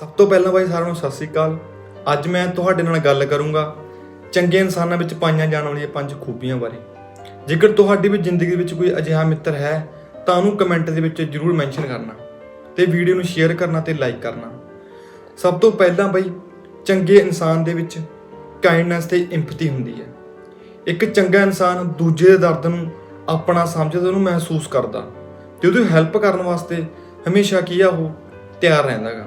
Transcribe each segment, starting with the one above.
ਸਭ ਤੋਂ ਪਹਿਲਾਂ ਬਾਈ ਸਾਰਿਆਂ ਨੂੰ ਸਤਿ ਸ੍ਰੀ ਅਕਾਲ। ਅੱਜ ਮੈਂ ਤੁਹਾਡੇ ਨਾਲ ਗੱਲ ਕਰੂੰਗਾ ਚੰਗੇ ਇਨਸਾਨਾਂ ਵਿੱਚ ਪਾਈਆਂ ਜਾਣ ਵਾਲੀਆਂ ਪੰਜ ਖੂਬੀਆਂ ਬਾਰੇ। ਜੇਕਰ ਤੁਹਾਡੀ ਵੀ ਜ਼ਿੰਦਗੀ ਵਿੱਚ ਕੋਈ ਅਜਿਹਾ ਮਿੱਤਰ ਹੈ, ਤਾਂ ਉਹਨੂੰ ਕਮੈਂਟ ਦੇ ਵਿੱਚ ਜਰੂਰ ਮੈਂਸ਼ਨ ਕਰਨਾ ਤੇ ਵੀਡੀਓ ਨੂੰ ਸ਼ੇਅਰ ਕਰਨਾ ਤੇ ਲਾਈਕ ਕਰਨਾ। ਸਭ ਤੋਂ ਪਹਿਲਾਂ ਬਾਈ, ਚੰਗੇ ਇਨਸਾਨ ਦੇ ਵਿੱਚ ਕਾਈਂਡਨੈਸ ਤੇ ਇੰਪਥੀ ਹੁੰਦੀ ਹੈ। ਇੱਕ ਚੰਗਾ ਇਨਸਾਨ ਦੂਜੇ ਦੇ ਦਰਦ ਨੂੰ ਆਪਣਾ ਸਮਝਦਾ ਉਹਨੂੰ ਮਹਿਸੂਸ ਕਰਦਾ ਤੇ ਉਹਦੀ ਹੈਲਪ ਕਰਨ ਵਾਸਤੇ ਹਮੇਸ਼ਾ ਕੀ ਆ ਉਹ ਤਿਆਰ ਰਹਿੰਦਾਗਾ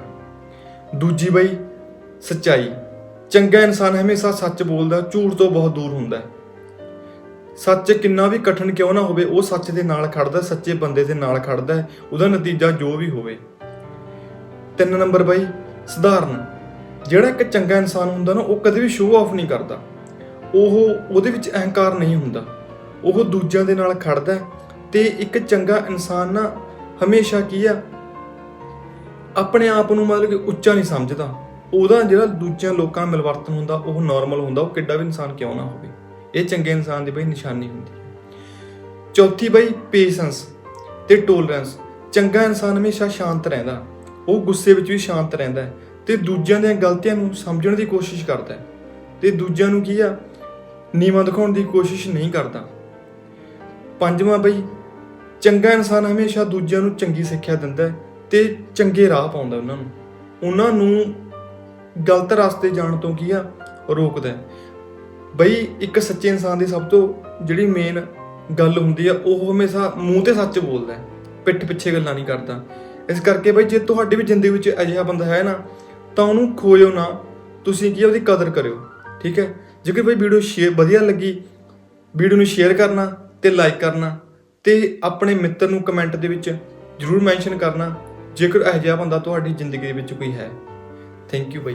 ਦੂਜੀ ਬਈ, ਸੱਚਾਈ। ਚੰਗਾ ਇਨਸਾਨ ਹਮੇਸ਼ਾ ਸੱਚ ਬੋਲਦਾ, ਝੂਠ ਤੋਂ ਬਹੁਤ ਦੂਰ ਹੁੰਦਾ ਹੈ। ਸੱਚ ਕਿੰਨਾ ਵੀ ਕਠਿਨ ਕਿਉਂ ਨਾ ਹੋਵੇ, ਉਹ ਸੱਚ ਦੇ ਨਾਲ ਖੜਦਾ ਸੱਚੇ ਬੰਦੇ ਦੇ ਨਾਲ ਖੜਦਾ ਹੈ, ਉਹਦਾ ਨਤੀਜਾ ਜੋ ਵੀ ਹੋਵੇ। ਤਿੰਨ ਨੰਬਰ ਬਾਈ, ਸਧਾਰਨ। ਜਿਹੜਾ ਇੱਕ ਚੰਗਾ ਇਨਸਾਨ ਹੁੰਦਾ ਨਾ, ਉਹ ਕਦੇ ਵੀ ਸ਼ੋਅ ਆਫ ਨਹੀਂ ਕਰਦਾ। ਉਹ ਉਹਦੇ ਵਿੱਚ ਅਹੰਕਾਰ ਨਹੀਂ ਹੁੰਦਾ। ਉਹ ਦੂਜਿਆਂ ਦੇ ਨਾਲ ਖੜਦਾ ਹੈ ਤੇ ਇੱਕ ਚੰਗਾ ਇਨਸਾਨ ਨਾ ਹਮੇਸ਼ਾ ਕੀ ਆ ਆਪਣੇ ਆਪ ਨੂੰ ਮਤਲਬ ਕਿ ਉੱਚਾ ਨਹੀਂ ਸਮਝਦਾ। ਉਹਦਾ ਜਿਹੜਾ ਦੂਜਿਆਂ ਲੋਕਾਂ ਮਿਲਵਰਤਨ ਹੁੰਦਾ, ਉਹ ਨਾਰਮਲ ਹੁੰਦਾ, ਉਹ ਕਿੱਡਾ ਵੀ ਇਨਸਾਨ ਕਿਉਂ ਨਾ ਹੋਵੇ। ਇਹ ਚੰਗੇ ਇਨਸਾਨ ਦੀ ਬਈ ਨਿਸ਼ਾਨੀ ਹੁੰਦੀ ਹੈ। ਚੌਥੀ ਬਈ ਪੇਸ਼ੈਂਸ ਤੇ ਟੋਲਰੈਂਸ ਚੰਗਾ ਇਨਸਾਨ ਹਮੇਸ਼ਾ ਸ਼ਾਂਤ ਰਹਿੰਦਾ। ਉਹ ਗੁੱਸੇ ਵਿੱਚ ਵੀ ਸ਼ਾਂਤ ਰਹਿੰਦਾ ਹੈ ਤੇ ਦੂਜਿਆਂ ਦੀਆਂ ਗਲਤੀਆਂ ਨੂੰ ਸਮਝਣ ਦੀ ਕੋਸ਼ਿਸ਼ ਕਰਦਾ ਹੈ। ਤੇ ਦੂਜਿਆਂ ਨੂੰ ਕੀ ਆ? ਨੀਵਾਂ ਦਿਖਾਉਣ ਦੀ ਕੋਸ਼ਿਸ਼ ਨਹੀਂ ਕਰਦਾ। ਪੰਜਵਾਂ ਬਈ, ਚੰਗਾ ਇਨਸਾਨ ਹਮੇਸ਼ਾ ਦੂਜਿਆਂ ਨੂੰ ਚੰਗੀ ਸਿੱਖਿਆ ਦਿੰਦਾ ਹੈ। ਤੇ ਚੰਗੇ ਰਾਹ ਪਾਉਂਦਾ ਉਹਨਾਂ ਨੂੰ। ਉਹਨਾਂ ਨੂੰ ਗਲਤ ਰਸਤੇ ਜਾਣ ਤੋਂ ਕੀ ਆ? ਰੋਕਦਾ ਬਈ ਇੱਕ ਸੱਚੇ ਇਨਸਾਨ ਦੀ ਸਭ ਤੋਂ ਜਿਹੜੀ ਮੇਨ ਗੱਲ ਹੁੰਦੀ ਆ ਉਹ ਹਮੇਸ਼ਾ ਮੂੰਹ ਤੇ ਸੱਚ ਬੋਲਦਾ ਪਿੱਠ ਪਿੱਛੇ ਗੱਲਾਂ ਨਹੀਂ ਕਰਦਾ। ਇਸ ਕਰਕੇ ਬਈ ਜੇ ਤੁਹਾਡੀ ਵੀ ਜ਼ਿੰਦਗੀ ਵਿੱਚ ਅਜਿਹਾ ਬੰਦਾ ਹੈ ਨਾ ਤਾਂ ਉਹਨੂੰ ਖੋਇਓ ਨਾ। ਤੁਸੀਂ ਕੀ ਆ, ਉਹਦੀ ਕਦਰ ਕਰਿਓ। ਠੀਕ ਹੈ? ਜੇਕਰ ਬਈ ਵੀਡੀਓ ਸ਼ੇਅਰ ਵਧੀਆ ਲੱਗੀ ਵੀਡੀਓ ਨੂੰ ਸ਼ੇਅਰ ਕਰਨਾ ਤੇ ਲਾਈਕ ਕਰਨਾ ਤੇ ਆਪਣੇ ਮਿੱਤਰ ਨੂੰ ਕਮੈਂਟ ਦੇ ਵਿੱਚ ਜਰੂਰ ਮੈਂਸ਼ਨ ਕਰਨਾ। ਜੇਕਰ ਅਜਿਹਾ ਬੰਦਾ ਤੁਹਾਡੀ ਜ਼ਿੰਦਗੀ ਦੇ ਵਿੱਚ ਕੋਈ ਹੈ ਥੈਂਕ ਯੂ ਬਾਈ।